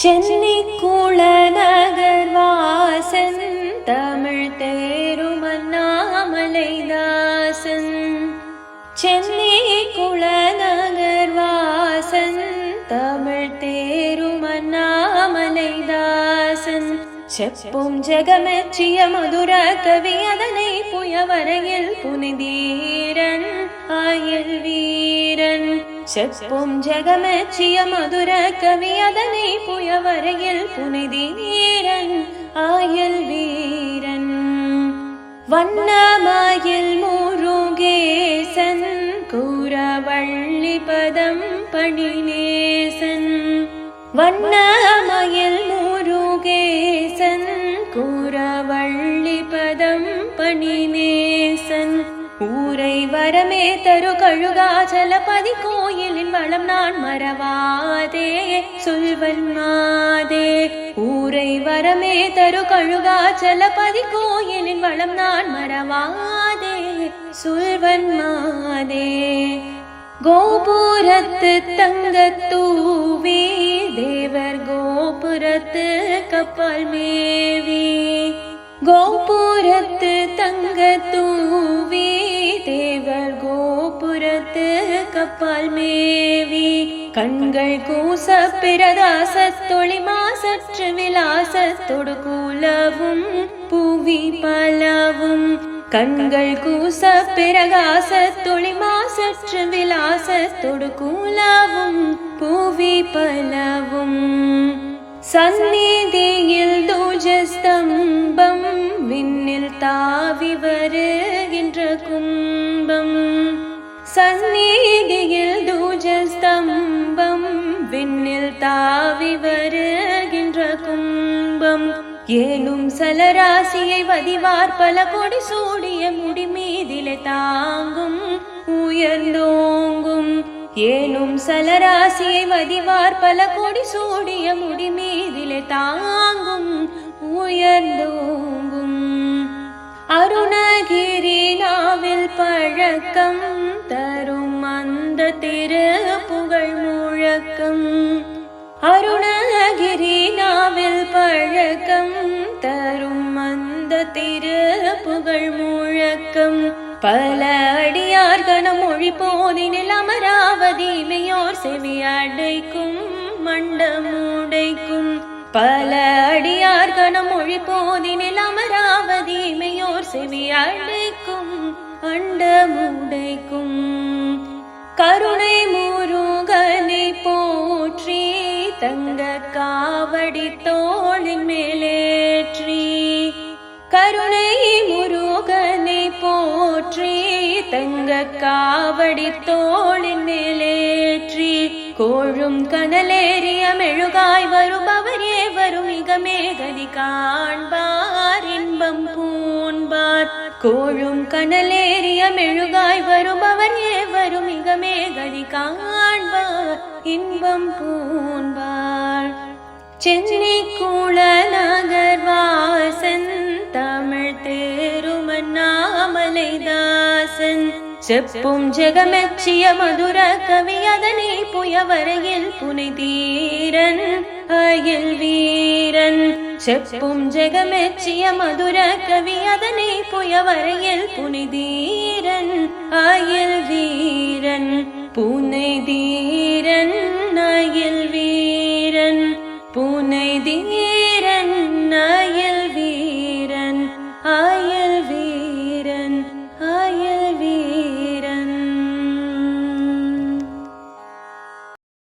சென்னை குளநகர் வாசன் தமிழ் தேரும் அண்ணாமலைதாசன் சென்னை குளநகர் வாசன் தமிழ் தேரும் அண்ணாமலைதாசன் செப்பும் ஜெகமெச்சிய மதுர கவி அதனை புயவரையில் புனிதீரன் ஆயல் செப்பும் ஜெகமச்சிய மதுர கவி அதனை புயவரையில் புனிதீரன் ஆயல் வீரன். வண்ணமாயில் முருகேசன் கூறவள்ளி பதம் பணிநேசன். வண்ணமயில் முருகேசன் கூறவள்ளி பதம் பணிநேசன் ஊரை வரமே தரு கழுகாச்சலபதி கோயிலின் வளம் நான் மறவாதே. சொல்வன் மாதே ஊரை வரமே தரு கழுகாச்சலபதி கோயிலின் வளம் நான் மறவாதே. சொல்வன் மாதே கோபுரத்து தங்கத்தூவி தேவர் கோபுரத்து கப்பல் மேவி. கோபுரத்து தங்கத்தூவி கோபுரத்து கப்பால் மேவி கண்கள் கூச பிரதாசத்தொளி மாசற்று விலாசத்தொடு கூலவும் புவி பலவும் கண்கள் கூச பிரகாசத்தொளி மாசற்று விலாசத்தொடு கூலவும் புவி பலவும். சந்நிதியில் தூஜஸ்தம்பம் விண்ணில் தாவி வருகின்ற கும்பம். சந்நிதியில் தூஜஸ்தம்பம் விண்ணில் தாவி வருகின்ற கும்பம். ஏனும் சலராசியை வதிவார் பல கொடி சூடிய முடி மீதிலே தாங்கும் உயர்ந்தோங்கும். ஏனும் சலராசியை வதிவார் பல கொடி சூடிய முடி மீதிலே தாங்கும் உயர்ந்தோங்கும். அருணகிரி நாவில் பழக்கம் திரு புகழ் முழக்கம். அருணகிரி நாவில் பழக்கம் தரும் அந்த திரு புகழ் முழக்கம். பல அடியார் கணம் மொழி போதினில் அமராவதி மெயோர் செவி அடைக்கும் மண்டமுடைக்கும் பல அடியார் கணம் மொழி போதினில் அமராவதி மெயோர் செவி அடைக்கும் அண்டமுடைக்கும் காவடி தோளின் மேலேற்றி கருணை முருகனை போற்றி தங்க காவடி தோளின் மேலேற்றி கோழும் கனலேறிய மெழுகாய் வருபவரே வரும் மிக மேகதி காண்பார் இன்பம் பூ கோழும் கனலேறிய மெழுகாய் வருபவர் ஏவரும் மிக மேகதி காண்பார் இன்பம் பூண்பார். சென்னை குளநகர் வாசன் தமிழ் தேருமண்ணாமலைதாசன் செப்பும் ஜெகமெச்சிய மதுர கவி அதனை புயவரையில் புனிதீரன் அயல் வீரன். செப்பும் ஜெகமெச்சிய மதுர கவி அதனை புயவரையில் புனிதீரன் அயல் வீரன் புனை தீரன் அயல் வீரன்